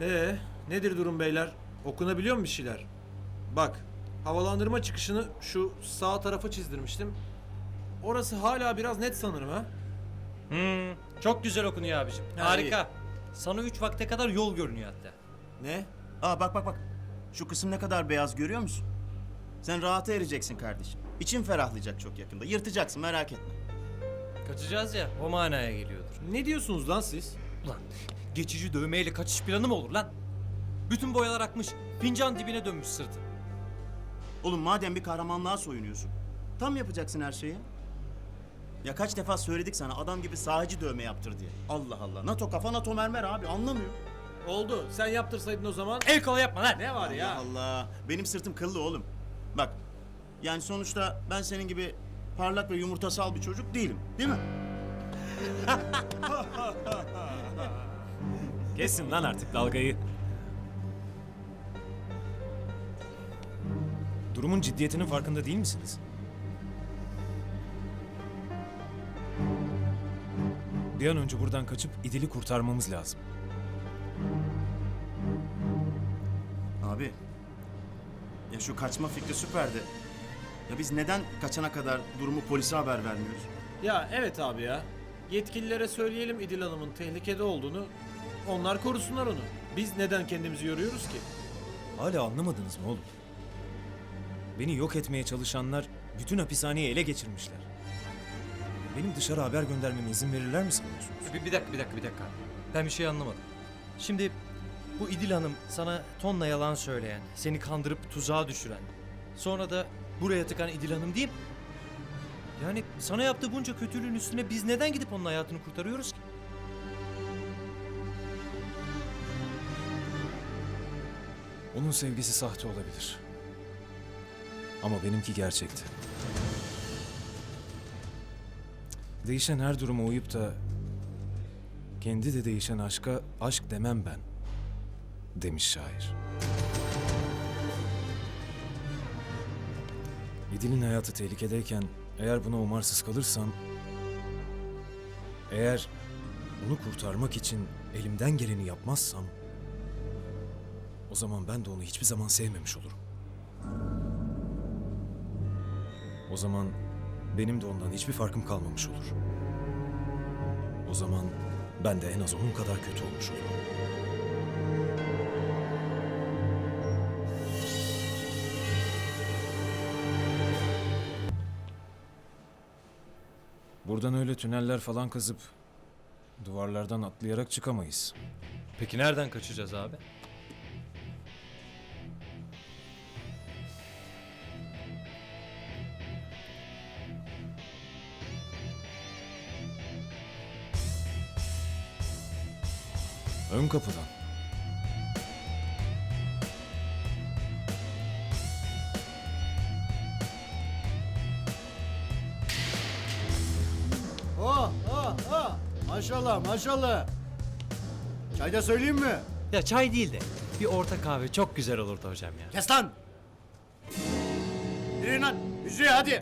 Ee, nedir durum beyler? Okunabiliyor mu bir şeyler? Bak, havalandırma çıkışını şu sağ tarafa çizdirmiştim. Orası hala biraz net sanırım ha. Hmm, çok güzel okunuyor abicim. Ha, Harika. Sana 3 vakte kadar yol görünüyor hatta. Ne? Aa bak bak bak. Şu kısım ne kadar beyaz görüyor musun? Sen rahata ereceksin kardeşim. İçin ferahlayacak çok yakında. Yırtacaksın merak etme. Kaçacağız ya o manaya geliyordur. Ne diyorsunuz lan siz? Ulan geçici dövmeyle kaçış planı mı olur lan? Bütün boyalar akmış, fincan dibine dönmüş sırtın. Oğlum madem bir kahramanlığa soyunuyorsun. Tam yapacaksın her şeyi. Ya kaç defa söyledik sana adam gibi sahici dövme yaptır diye. Allah Allah. NATO kafa NATO mermer abi anlamıyor. Oldu. Sen yaptırsaydın o zaman. El kol yapma lan. Ne var ya? Allah Allah. Benim sırtım kıllı oğlum. Bak. Yani sonuçta ben senin gibi parlak ve yumurtasal bir çocuk değilim. Değil mi? Kesin lan artık dalgayı. Durumun ciddiyetinin farkında değil misiniz? Bir an önce buradan kaçıp İdil'i kurtarmamız lazım. Abi. Ya şu kaçma fikri süperdi. Ya biz neden kaçana kadar durumu polise haber vermiyoruz? Ya evet abi ya. Yetkililere söyleyelim İdil Hanım'ın tehlikede olduğunu. Onlar korusunlar onu. Biz neden kendimizi yoruyoruz ki? Hala anlamadınız mı oğlum? Beni yok etmeye çalışanlar bütün hapishaneyi ele geçirmişler. Benim dışarı haber göndermeme izin verirler mi sanıyorsunuz? Bir, bir dakika bir dakika bir dakika. Ben bir şey anlamadım. Şimdi bu İdil Hanım sana tonla yalan söyleyen, seni kandırıp tuzağa düşüren, sonra da buraya tıkan İdil Hanım değil mi? Yani sana yaptığı bunca kötülüğün üstüne biz neden gidip onun hayatını kurtarıyoruz ki? Onun sevgisi sahte olabilir. Ama benimki gerçekti. Değişen her duruma uyup da kendi de değişen aşka aşk demem ben demiş şair. İdil'in hayatı tehlikedeyken eğer buna umarsız kalırsam eğer onu kurtarmak için elimden geleni yapmazsam o zaman ben de onu hiçbir zaman sevmemiş olurum. O zaman benim de ondan hiçbir farkım kalmamış olur. O zaman ben de en az onun kadar kötü olmuş olurum. Buradan öyle tüneller falan kazıp duvarlardan atlayarak çıkamayız. Peki nereden kaçacağız abi? Ön kapıdan. Oh oh oh. Maşallah maşallah. Çay da söyleyeyim mi? Ya çay değil de bir orta kahve çok güzel olurdu hocam ya. Kes lan. Yürüyün lan. Müziğe hadi.